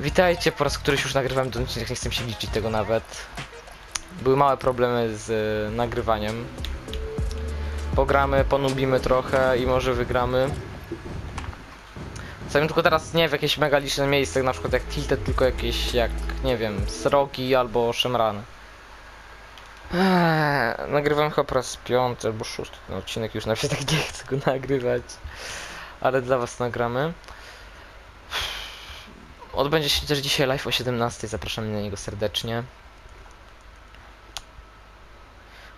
Witajcie, po raz któryś już nagrywam odcinek, nie chcę się liczyć tego nawet. Były małe problemy z y, nagrywaniem. Pogramy, ponubimy trochę i może wygramy. Stawiam tylko teraz nie w jakieś mega liczne miejsce, na przykład jak Tilted, tylko jakieś jak, nie wiem, Sroki albo Szemrany. Eee, nagrywam chyba po raz piąty albo szósty ten odcinek, już na się tak nie chcę go nagrywać. Ale dla was nagramy. Odbędzie się też dzisiaj live o 17, zapraszamy na niego serdecznie.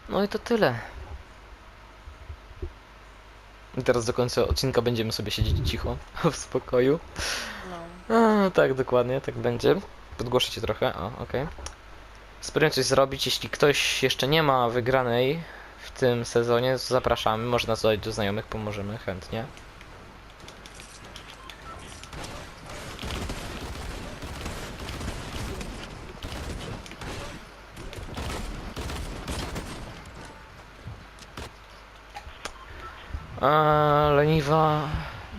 No i to tyle. I teraz do końca odcinka będziemy sobie siedzieć cicho, w spokoju. No. A, tak, dokładnie, tak będzie. Podgłoszę cię trochę, o, okej. Spróbuję coś zrobić, jeśli ktoś jeszcze nie ma wygranej w tym sezonie, to zapraszamy, można dodać do znajomych, pomożemy chętnie. A, leniwa...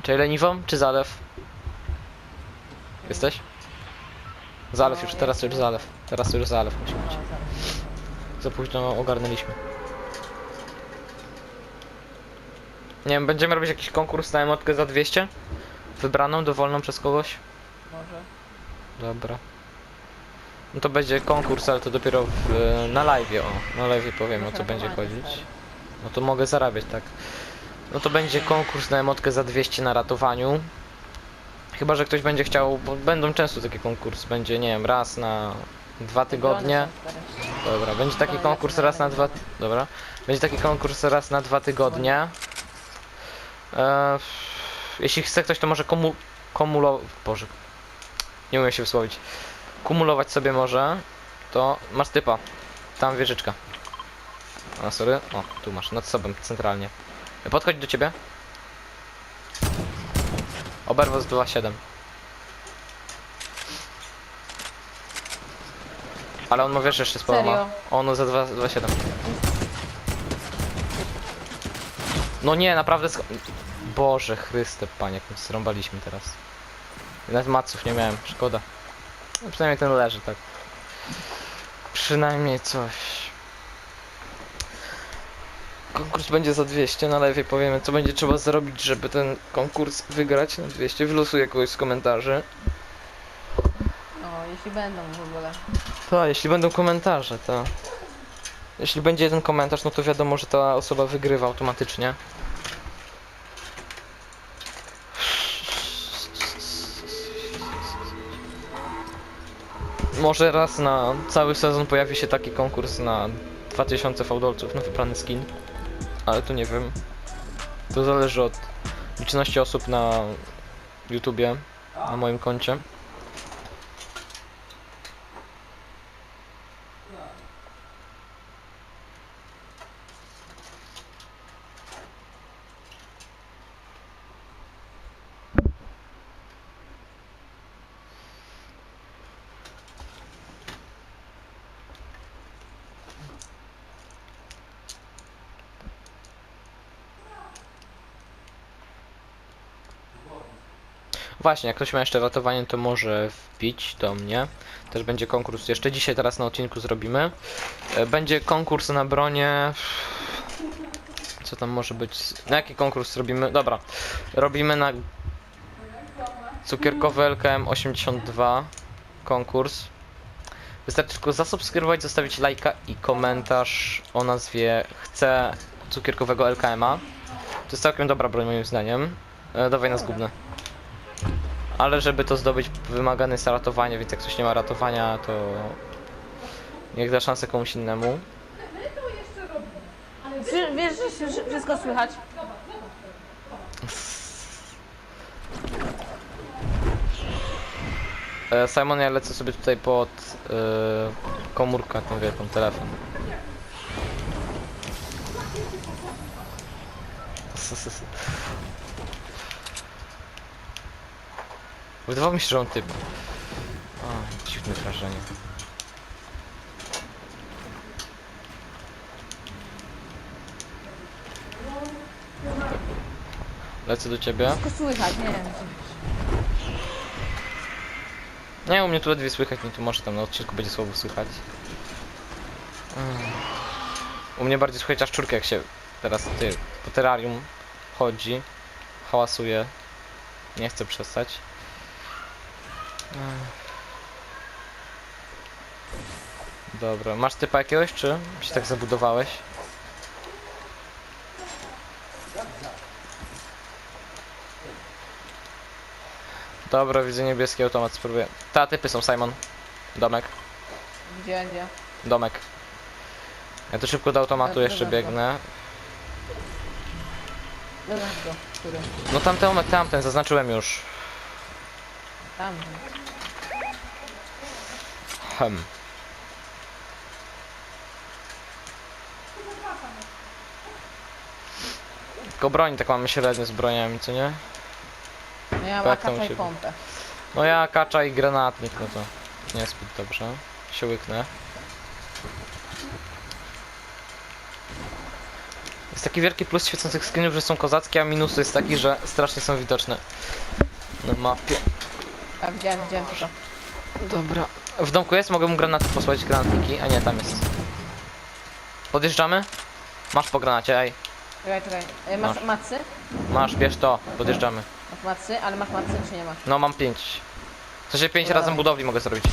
Czy leniwą, czy zalew? Jesteś? Zalew już, teraz już zalew. Teraz już zalew musi być. Za późno ogarnęliśmy. Nie wiem, będziemy robić jakiś konkurs na emotkę za 200? Wybraną, dowolną przez kogoś? Może. Dobra. No to będzie konkurs, ale to dopiero w, na live, o. Na live powiem o co będzie chodzić. No to mogę zarabiać, tak. No to będzie konkurs na emotkę za 200 na ratowaniu. Chyba, że ktoś będzie chciał, bo będą często takie konkursy, będzie, nie wiem, raz na dwa tygodnie. Dobra, będzie taki konkurs raz na dwa... Dobra. Będzie taki konkurs raz na dwa tygodnie. Eee, jeśli chce ktoś, to może komu... kumulować... Boże. Nie umiem się wysłowić. Kumulować sobie może. To masz typa. Tam wieżyczka. A, sorry. O, tu masz, nad sobą, centralnie. Podchodź do ciebie. Oberwos 2.7. Ale on ma wiesz jeszcze sporo ma. Serio? On za 2 2.7. No nie, naprawdę sk- Boże Chryste, panie, jak my zrąbaliśmy teraz. Nawet maców nie miałem, szkoda. No, przynajmniej ten leży, tak. Przynajmniej coś. Konkurs będzie za 200, na lewie powiemy co będzie trzeba zrobić, żeby ten konkurs wygrać na 200. Wylosuję kogoś z komentarzy. No, jeśli będą w ogóle. Tak, jeśli będą komentarze, to... Jeśli będzie jeden komentarz, no to wiadomo, że ta osoba wygrywa automatycznie. Może raz na cały sezon pojawi się taki konkurs na 2000 fałdolców na wybrany skin. Ale to nie wiem. To zależy od liczności osób na YouTubie, na moim koncie. Właśnie, jak ktoś ma jeszcze ratowanie, to może wbić do mnie. Też będzie konkurs. Jeszcze dzisiaj teraz na odcinku zrobimy. E, Będzie konkurs na bronie. Co tam może być? Na jaki konkurs robimy? Dobra. Robimy na cukierkowy LKM 82 konkurs. Wystarczy tylko zasubskrybować, zostawić lajka i komentarz o nazwie chcę cukierkowego LKM-a. To jest całkiem dobra broń moim zdaniem. E, dawaj na zgubne. Ale żeby to zdobyć wymagane jest ratowanie, więc jak ktoś nie ma ratowania, to niech da szansę komuś innemu. Wiesz, wiesz że się wszystko słychać? E, Simon, ja lecę sobie tutaj pod e, komórkę, tą wielką telefon. Wydawało mi się, że on typ. O, dziwne wrażenie. Lecę do ciebie. Wszystko słychać, nie wiem. Nie, u mnie tu ledwie słychać, mnie tu może tam na odcinku będzie słowo słychać. Mm. U mnie bardziej słychać aż czurkę jak się teraz ty po terrarium chodzi, hałasuje. Nie chcę przestać. Dobra, masz typa jakiegoś, czy się tak zabudowałeś? Dobra, widzę niebieski automat, spróbuję. Ta, typy są, Simon. Domek, Gdzie, gdzie? domek. Ja tu szybko do automatu Dobra, jeszcze dobra. biegnę. Dobra, go. Który? No tamten tamten, zaznaczyłem już. Tam. Hem. Tylko broń tak mamy średnio z broniami, co nie? No ja mam akacza i ciebie. pompę. No ja kacza i granatnik, no to niezbyt dobrze. Się łyknę. Jest taki wielki plus świecących skinów, że są kozackie, a minus jest taki, że strasznie są widoczne na mapie. A widziałem, widziałem to. Dobra. W domku jest? Mogę mu granaty posłać, granatniki? A nie, tam jest. Podjeżdżamy? Masz po granacie, ej. Czekaj, czekaj. E, masz Masz. macy? Masz, bierz to. Podjeżdżamy. Masz macy, ale masz macy czy nie masz? No mam pięć. W sensie pięć Dawaj. razem budowli mogę zrobić.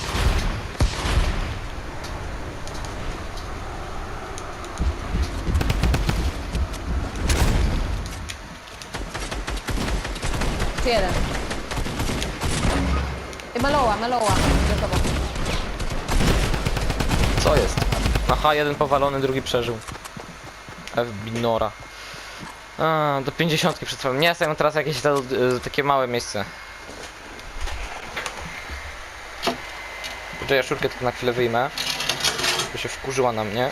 Czy jeden? Maloła, maloła. Co jest? Aha, jeden powalony, drugi przeżył. F Binora. A, do 50 przetrwałem. Nie, jestem teraz jakieś y, takie małe miejsce. Poczekaj, ja szurkę tylko na chwilę wyjmę. Bo się wkurzyła na mnie.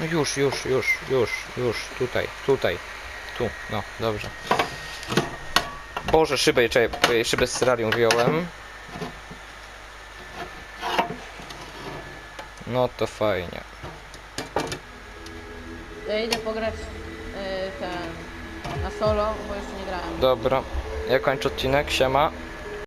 No już, już, już, już, już, tutaj, tutaj, tu, no, dobrze. Boże, szybę, czekaj, szybę z serarium wyjąłem. No to fajnie. Ja idę pograć y, ten na solo, bo jeszcze nie grałem. Dobra, ja kończę odcinek, siema.